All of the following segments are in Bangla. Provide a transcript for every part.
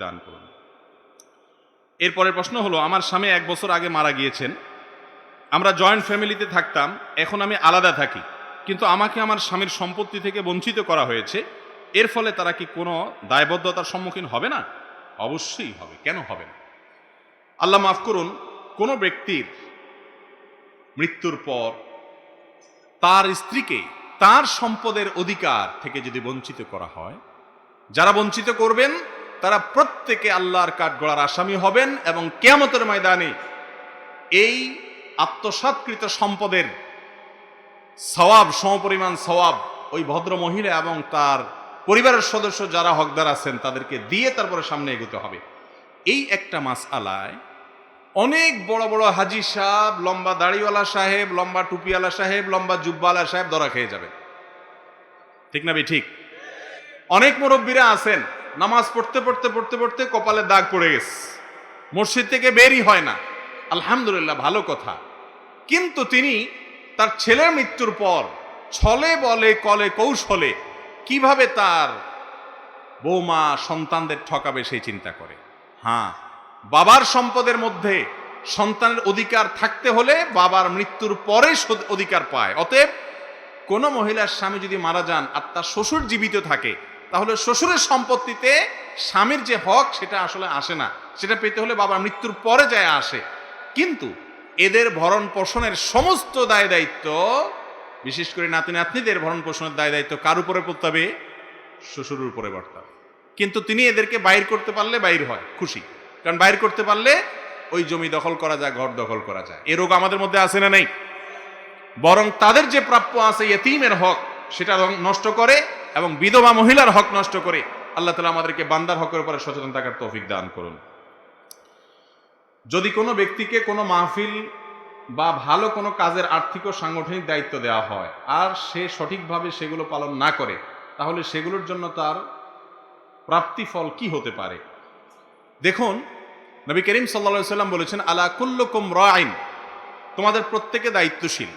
দান করুন। এরপরের প্রশ্ন হলো, আমার স্বামী এক বছর আগে মারা গিয়েছেন। আমরা জয়েন্ট ফ্যামিলিতে থাকতাম, এখন আমি আলাদা থাকি। কিন্তু আমাকে আমার স্বামীর সম্পত্তি থেকে বঞ্চিত করা হয়েছে। এর ফলে তারা কি কোনো দায়বদ্ধতার সম্মুখীন হবে না? অবশ্যই হবে। কেন হবে না? আল্লাহ মাফ করুন, কোনো ব্যক্তির মৃত্যুর পর তার স্ত্রীকে তার সম্পদের অধিকার থেকে যদি বঞ্চিত করা হয়, যারা বঞ্চিত করবেন তারা প্রত্যেকে আল্লাহর কাঠগড়ার আসামি হবেন এবং কেয়ামতের ময়দানে এই আত্মসাৎকৃত সম্পদের সওয়াব, সমপরিমাণ সওয়াব ওই ভদ্র মহিলা এবং তার পরিবারের সদস্য যারা হকদার আছেন তাদেরকে দিয়ে তারপরে সামনে এগোতে হবে। এই একটা মাস আলায় অনেক বড় বড় হাজি সাহেব, লম্বা দাড়িওয়ালা সাহেব, লম্বা টুপিওয়ালা সাহেব, লম্বা জুব্বালা সাহেব ধরা খেয়ে যাবে। ঠিক না বে ঠিক? অনেক মুরব্বীরা আছেন। নামাজ পড়তে পড়তে পড়তে পড়তে কপালে দাগ পড়ে গেছে। মসজিদ থেকে বেরই হয় না। আলহামদুলিল্লাহ, ভালো কথা। কিন্তু তিনি তার ছেলের মৃত্যুর পর ছলে বলে, কলে কৌশলে কীভাবে তার বৌমা সন্তানদের ঠকাবে সেই চিন্তা করে। হ্যাঁ বাবার সম্পদের মধ্যে সন্তানের অধিকার থাকতে হলে বাবার মৃত্যুর পরে অধিকার পায়। অতএব কোনো মহিলার স্বামী যদি মারা যান আর তার শ্বশুর জীবিত থাকে তাহলে শ্বশুরের সম্পত্তিতে স্বামীর যে হক সেটা আসলে আসে না। সেটা পেতে হলে বাবার মৃত্যুর পরে যায় আসে। কিন্তু এদের ভরণ পোষণের সমস্ত দায় দায়িত্ব, বিশেষ করে নাতি নাতনিদের ভরণ পোষণের দায় দায়িত্ব কার উপরে পড়তে হবে? শ্বশুরের উপরে বর্তাবে কিন্তু তিনি এদেরকে বাইর করতে পারলে বাইর হয়, খুশি। কারণ বাইর করতে পারলে ওই জমি দখল করা যায়, ঘর দখল করা যায়। এ রোগ আমাদের মধ্যে আছে না নেই। বরং তাদের যে প্রাপ্য আছে এতিমের হক, সেটা নষ্ট করে এবং বিধবা মহিলার হক নষ্ট করে আল্লাহ তালা আমাদেরকে বান্দার হকের উপরে সচেতন থাকার তৌফিক দান করুন। যদি কোনো ব্যক্তিকে কোনো মাহফিল বা ভালো কোনো কাজের আর্থিক ও সাংগঠনিক দায়িত্ব দেওয়া হয় আর সে সঠিকভাবে সেগুলো পালন না করে, তাহলে সেগুলোর জন্য তার প্রাপ্তিফল কি হতে পারে? দেখুন, নবী করিম সাল্লা সাল্লাম বলেছেন, আলা কুল্লকুম র আইন তোমাদের প্রত্যেকে দায়িত্বশীল।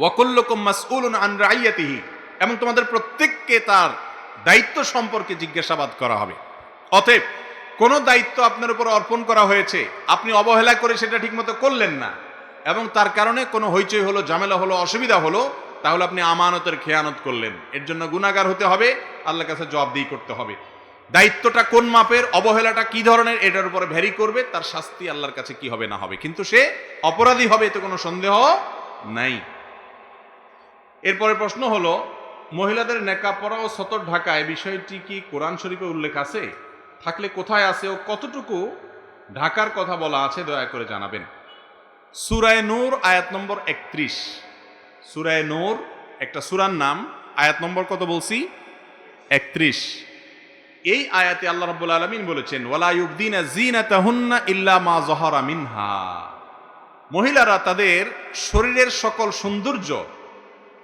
ওয়াকুল্লুকুম মাসউলুন আন রাইয়াতিহি, এবং তোমাদের প্রত্যেককে তার দায়িত্ব সম্পর্কে জিজ্ঞাসাবাদ করা হবে। অতএব, কোন দায়িত্ব আপনার উপর অর্পণ করা হয়েছে, আপনি অবহেলা করে সেটা ঠিকমতো করলেন না, এবং তার কারণে কোনো হইচই হলো, ঝামেলা হলো, অসুবিধা হলো, তাহলে আপনি আমানতের খেয়ানত করলেন। এর জন্য গুণাগার হতে হবে, আল্লাহর কাছে জবাবদিহি করতে হবে। দায়িত্বটা কোন মাপের, অবহেলাটা কি ধরনের, এটার উপরে ভ্যারি করবে, তার শাস্তি আল্লাহর কাছে কি হবে না হবে। কিন্তু সে অপরাধী হবে, এতে কোনো সন্দেহ নাই। এরপরে প্রশ্ন হলো, মহিলাদের নেকা পরা ও সতর ঢাকায় বিষয়টি কি কোরআন শরীফে উল্লেখ আছে? থাকলে কোথায় আছে ও কতটুকু ঢাকার কথা বলা আছে দয়া করে জানাবেন। সুরায় নূর, আয়াত নম্বর একত্রিশ। সুরায় নূর, একটা সুরার নাম, আয়াত নম্বর কত বলছি? একত্রিশ। এই আয়াতে আল্লাহ রাব্বুল আলামিন বলেছেন, ওয়ালা ইউবদিনা জিনাতাহুন্না ইল্লা মা যহারা মিনহা। মহিলারা তাদের শরীরের সকল সৌন্দর্য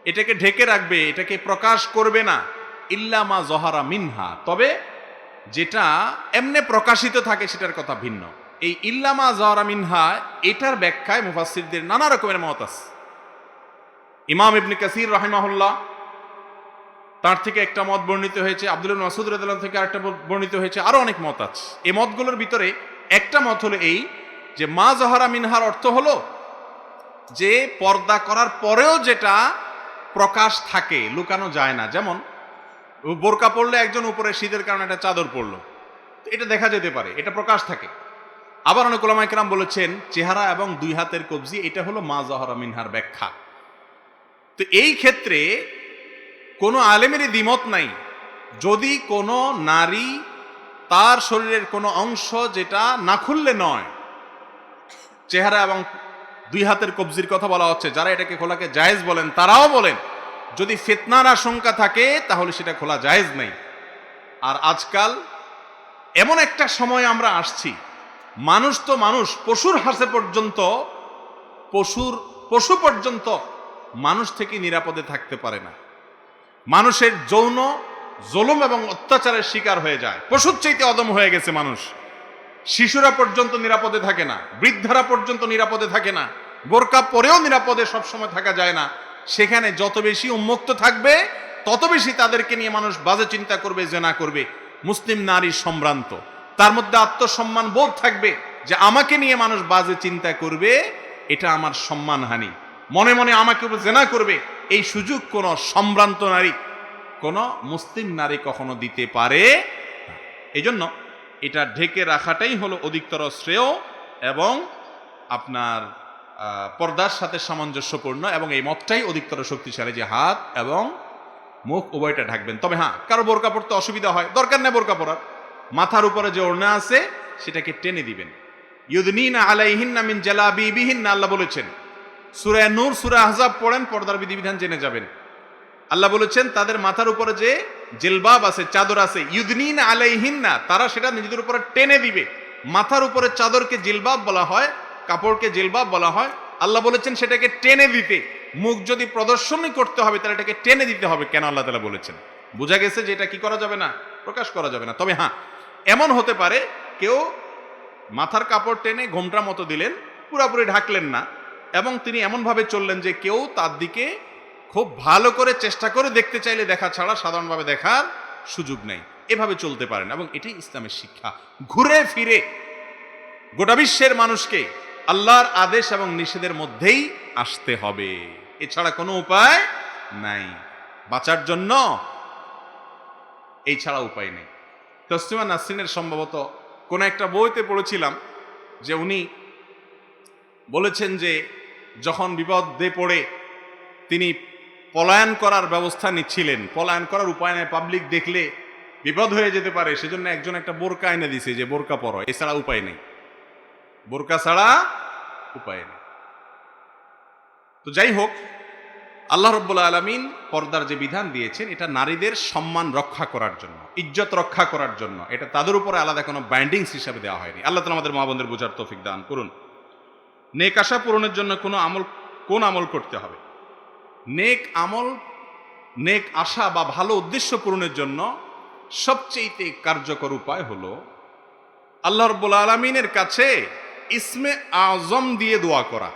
এটাকে ঢেকে রাখবে, এটাকে প্রকাশ করবে না। ইল্লা মা জহারা মিনহা। তবে যেটা এমনে প্রকাশিত থাকে, সেটার কথা ভিন্ন। এই ইল্লামা জহারা মিনহা, এটার ব্যাখ্যায় মুফাসসিরদের নানা রকমের মত আছে। ইমাম ইবনে কাসির রাহিমাহুল্লাহ, তার থেকে একটা মত বর্ণিত হয়েছে, আব্দুল মাসুদ রাদিয়াল্লাহু থেকে আরেকটা বর্ণিত হয়েছে, আরও অনেক মত আছে। এই মতগুলোর ভিতরে একটা মত হলো এই যে, মা জহারা মিনহার অর্থ হলো যে, পর্দা করার পরেও যেটা প্রকাশ থাকে, লুকানো যায় না। যেমন, বোরকা পড়লে একজন উপরে শীতের কারণে একটা চাদর পড়ল এটা দেখা যেতে পারে, এটা প্রকাশ থাকে। আবার অনেক ওলামাইকরাম বলেছেন, চেহারা এবং দুই হাতের কবজি, এটা হলো মা জহরা মিনহার ব্যাখ্যা। তো এই ক্ষেত্রে কোনো আলেমেরই দ্বিমত নাই। যদি কোনো নারী তার শরীরের কোনো অংশ যেটা না খুললে নয়, চেহারা এবং দুই হাতের কবজির কথা বলা হচ্ছে, যারা এটাকে খোলাকে জায়েজ বলেন, তারাও বলেন। যদি ফেতনার আশঙ্কা থাকে, তাহলে সেটা খোলা জায়েজ নেই। আর আজকাল এমন একটা সময় আমরা আসছি, মানুষ তো মানুষ, পশুর হাসে পর্যন্ত, পশুর, পশু পর্যন্ত মানুষ থেকে নিরাপদে থাকতে পারে না। মানুষের যৌন, জুলুম এবং অত্যাচারের শিকার হয়ে যায়। পশুর চাইতে অদম হয়ে গেছে মানুষ। শিশুরা পর্যন্ত নিরাপদে থাকে না, বৃদ্ধারা পর্যন্ত নিরাপদে থাকে না, বোরকা পরেও নিরাপদে সবসময় থাকা যায় না। সেখানে যত বেশি উন্মুক্ত থাকবে, তত বেশি তাদেরকে নিয়ে মানুষ বাজে চিন্তা করবে, জেনা করবে। মুসলিম নারী সম্ভ্রান্ত। তার মধ্যে আত্মসম্মান বোধ থাকবে যে আমাকে নিয়ে মানুষ বাজে চিন্তা করবে, এটা আমার সম্মানহানি। মনে মনে আমাকে জেনা করবে, এই সুযোগ কোন সম্ভ্রান্ত নারী, কোন মুসলিম নারী কখনো দিতে পারে এই জন্য এটা ঢেকে রাখাটাই হলো অধিকতর শ্রেয় এবং আপনার পর্দার সাথে সামঞ্জস্যপূর্ণ এবং এই মতটাই অধিকতর শক্তিশালী যে হাত এবং মুখ উভয়টা ঢাকবেন। তবে হ্যাঁ কারও বোরকা পড়তে অসুবিধা হয়। দরকার নেই বোরকা পরার। মাথার উপরে যে ওড়না আছে, সেটাকে টেনে দিবেন। ইউদনিনা আলাইহিন্না মিন জালাবিবিহিন্না, আল্লাহ বলেছেন, সূরা নূর, সূরা আহজাব পড়েন, পর্দার বিধিবিধান জেনে যাবেন। আল্লাহ বলেছেন, তাদের মাথার উপরে যে জেলবাব আছে, চাদর আছে, ইউদনিন আলাইহিন্না, তারা সেটা নিজেদের উপরে টেনে দিবে। মাথার উপরে চাদরকে জিলবাব বলা হয় কাপড়কে জিলবাব বলা হয়। আল্লাহ বলেছেন সেটাকে টেনে দিতে। মুখ যদি প্রদর্শনী করতে হবে, তাহলে এটাকে টেনে দিতে হবে। কেন আল্লাহ তালা বলেছেন? বোঝা গেছে যে এটা কি করা যাবে না? প্রকাশ করা যাবে না। তবে হ্যাঁ এমন হতে পারে কেউ মাথার কাপড় টেনে ঘোমটা মতো দিলেন, পুরাপুরি ঢাকলেন না, এবং তিনি এমনভাবে চললেন যে কেউ তার দিকে খুব ভালো করে চেষ্টা করে দেখতে চাইলে দেখা ছাড়া সাধারণভাবে দেখার সুযোগ নেই। এভাবে চলতে পারেন এবং এটি ইসলামের শিক্ষা। ঘুরে ফিরে গোটা বিশ্বের মানুষকে আল্লাহর আদেশ এবং নিষেধের মধ্যেই আসতে হবে। এছাড়া কোনো উপায় নাই। বাঁচার জন্য এই ছাড়া উপায় নেই। তসলিমা নাসরিনের সম্ভবত কোন একটা বইতে পড়েছিলাম যে উনি বলেছেন যে যখন বিপদে পড়ে তিনি পলায়ন করার ব্যবস্থা নিচ্ছিলেন। পলায়ন করার উপায় নেই। পাবলিক দেখলে বিপদ হয়ে যেতে পারে। সেজন্য একজন একটা বোরকা এনে দিছে যে বোরকা পরো। এছাড়া উপায় নেই। বোরকা ছাড়া উপায় নেই। তো যাই হোক, আল্লাহ রব্বুল্লা আলমিন পর্দার যে বিধান দিয়েছেন, এটা নারীদের সম্মান রক্ষা করার জন্য, ইজ্জত রক্ষা করার জন্য, এটা তাদের উপরে আলাদা কোনো ব্যান্ডিংস হিসাবে দেওয়া হয়নি। আল্লাহ তালা আমাদের মা বোনদের বোঝার তৌফিক দান করুন। নেক আশা পূরণের জন্য কোনো আমল, কোন আমল করতে হবে? নেক আমল, নেক আশা বা ভালো উদ্দেশ্য পূরণের জন্য সবচেয়ে কার্যকর উপায় হলো, আল্লাহ রব্বুল আলমিনের কাছে ইসমে আজম দিয়ে দোয়া করা।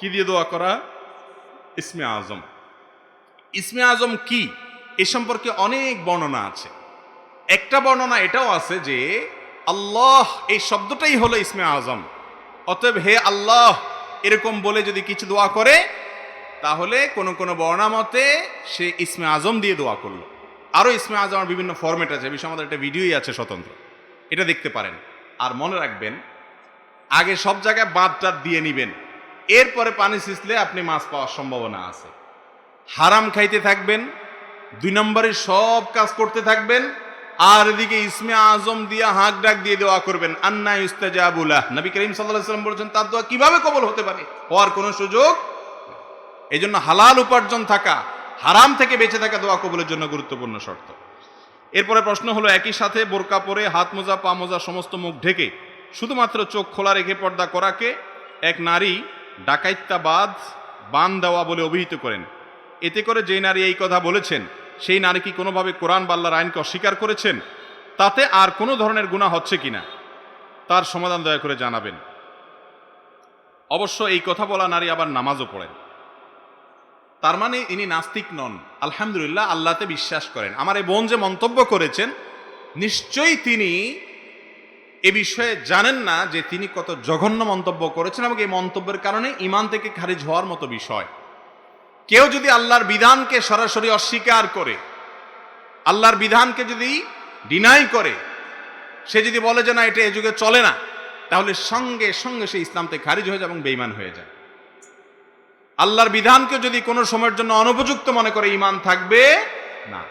কি দিয়ে দোয়া করা? ইসমে আজম। ইসমে আজম কি? এ সম্পর্কে অনেক বর্ণনা আছে। একটা বর্ণনা এটাও আছে যে, আল্লাহ এই শব্দটাই হলো ইসমে আজম। অতএব হে আল্লাহ, এরকম বলে যদি কিছু দোয়া করে, তাহলে কোন কোনো বর্ণা মতে সে ইসমে আজম দিয়ে দোয়া করল। আরও ইসমে আজমের বিভিন্ন ফরম্যাট আছে বিষয়ে আমাদের একটা ভিডিওই আছে স্বতন্ত্র। এটা দেখতে পারেন। আর মনে রাখবেন আগে সব জায়গায় বাঁধ টাদ দিয়ে নিবেন। এরপরে পানি সিঁচলে আপনি মাছ পাওয়ার সম্ভাবনা আছে। হারাম খাইতে থাকবেন, দুই নম্বরে সব কাজ করতে থাকবেন, আর এদিকে ইসমে আজম দিয়ে হাঁক ডাক দিয়ে দোয়া করবেন, আন্না ইস্তাজাবুল্লাহ নবী করিম সাল্লাম বলেছেন, তার দোয়া কীভাবে কবল হতে পারে? হওয়ার কোনো সুযোগ এই জন্য হালাল উপার্জন থাকা, হারাম থেকে বেঁচে থাকা দোয়া কবলের জন্য গুরুত্বপূর্ণ শর্ত। এরপরে প্রশ্ন হলো, একই সাথে বোরকা পরে হাত মোজা, পা মোজা, সমস্ত মুখ ঢেকে শুধুমাত্র চোখ খোলা রেখে পর্দা করাকে এক নারী ডাকাইত্যাবাদ, বান দেওয়া বলে অভিহিত করেন। এতে করে যে নারী এই কথা বলেছেন, সেই নারী কি কোনোভাবে কোরআন বাল্লার আইনকে অস্বীকার করেছেন? তাতে আর কোনো ধরনের গুণা হচ্ছে কিনা? তার সমাধান দয়া করে জানাবেন। অবশ্য এই কথা বলা নারী আবার নামাজও পড়েন। তার মানে ইনি নাস্তিক নন। আলহামদুলিল্লাহ, আল্লাহতে বিশ্বাস করেন। আমার এই বোন যে মন্তব্য করেছেন, নিশ্চয়ই তিনি এ বিষয়ে জানেন না যে তিনি কত জঘন্য মন্তব্য করেছেন এবং এই মন্তব্যের কারণে ইমান থেকে খারিজ হওয়ার মতো বিষয়। কেউ যদি আল্লাহর বিধানকে সরাসরি অস্বীকার করে, আল্লাহর বিধানকে যদি ডিনাই করে, সে যদি বলে যে না, এটা এ যুগে চলে না, তাহলে সঙ্গে সঙ্গে সে ইসলাম থেকে খারিজ হয়ে যায় এবং বেইমান হয়ে যায়। আল্লাহর বিধানকে যদি কোনো সময়ের জন্য অনুপযুক্ত মনে করে ইমান থাকবে, না।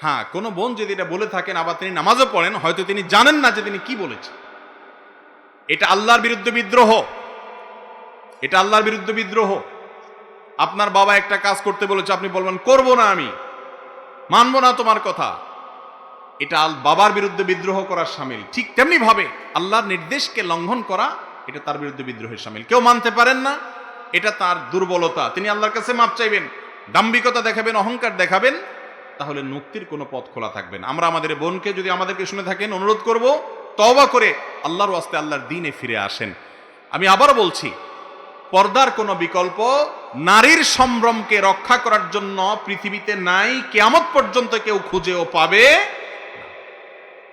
হ্যাঁ কোনো বোন যদি এটা বলে থাকেন, আবার তিনি নামাজও পড়েন, হয়তো তিনি জানেন না যে তিনি কি বলেছেন। এটা আল্লাহর বিরুদ্ধে বিদ্রোহ। এটা আল্লাহর বিরুদ্ধে বিদ্রোহ। আপনার বাবা একটা কাজ করতে বলেছে, আপনি বলবেন, করব না আমি। মানব না তোমার কথা। এটা আল বাবার বিরুদ্ধে বিদ্রোহ করার সামিল। ঠিক তেমনি ভাবে আল্লাহর নির্দেশকে লঙ্ঘন করা, এটা তার বিরুদ্ধে বিদ্রোহের সামিল। কেউ মানতে পারেন না, এটা তার দুর্বলতা। তিনি আল্লাহর কাছে মাপ চাইবেন দাম্বিকতা দেখাবেন, অহংকার দেখাবেন। তাহলে মুক্তির কোনো পথ খোলা থাকবে না। আমরা আমাদের বোনকে যদি আমাদেরকে শুনে থাকেন, অনুরোধ করব তবা করে আল্লাহর ওয়াস্তে আল্লাহর দিনে ফিরে আসেন। আমি আবারও বলছি, পর্দার কোনো বিকল্প নারীর সম্ভ্রমকে রক্ষা করার জন্য পৃথিবীতে নাই, কেয়ামত পর্যন্ত কেউ খুঁজেও পাবে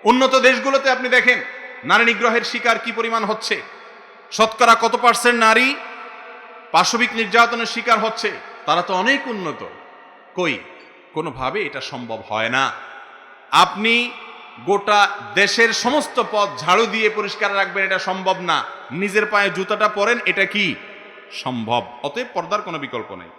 উন্নত দেশগুলোতে আপনি দেখেন, নারী নিগ্রহের শিকার কি পরিমাণ হচ্ছে? শতকরা কত পার্সেন্ট নারী পাশবিক নির্যাতনের শিকার হচ্ছে? তারা তো অনেক উন্নত। কই? কোনোভাবে এটা সম্ভব হয় না। আপনি গোটা দেশের সমস্ত পথ ঝাড়ু দিয়ে পরিষ্কার রাখবেন, এটা সম্ভব না। নিজের পায়ে জুতাটা পরেন, এটা কি? সম্ভব। অতএব পর্দার কোনো বিকল্প নেই।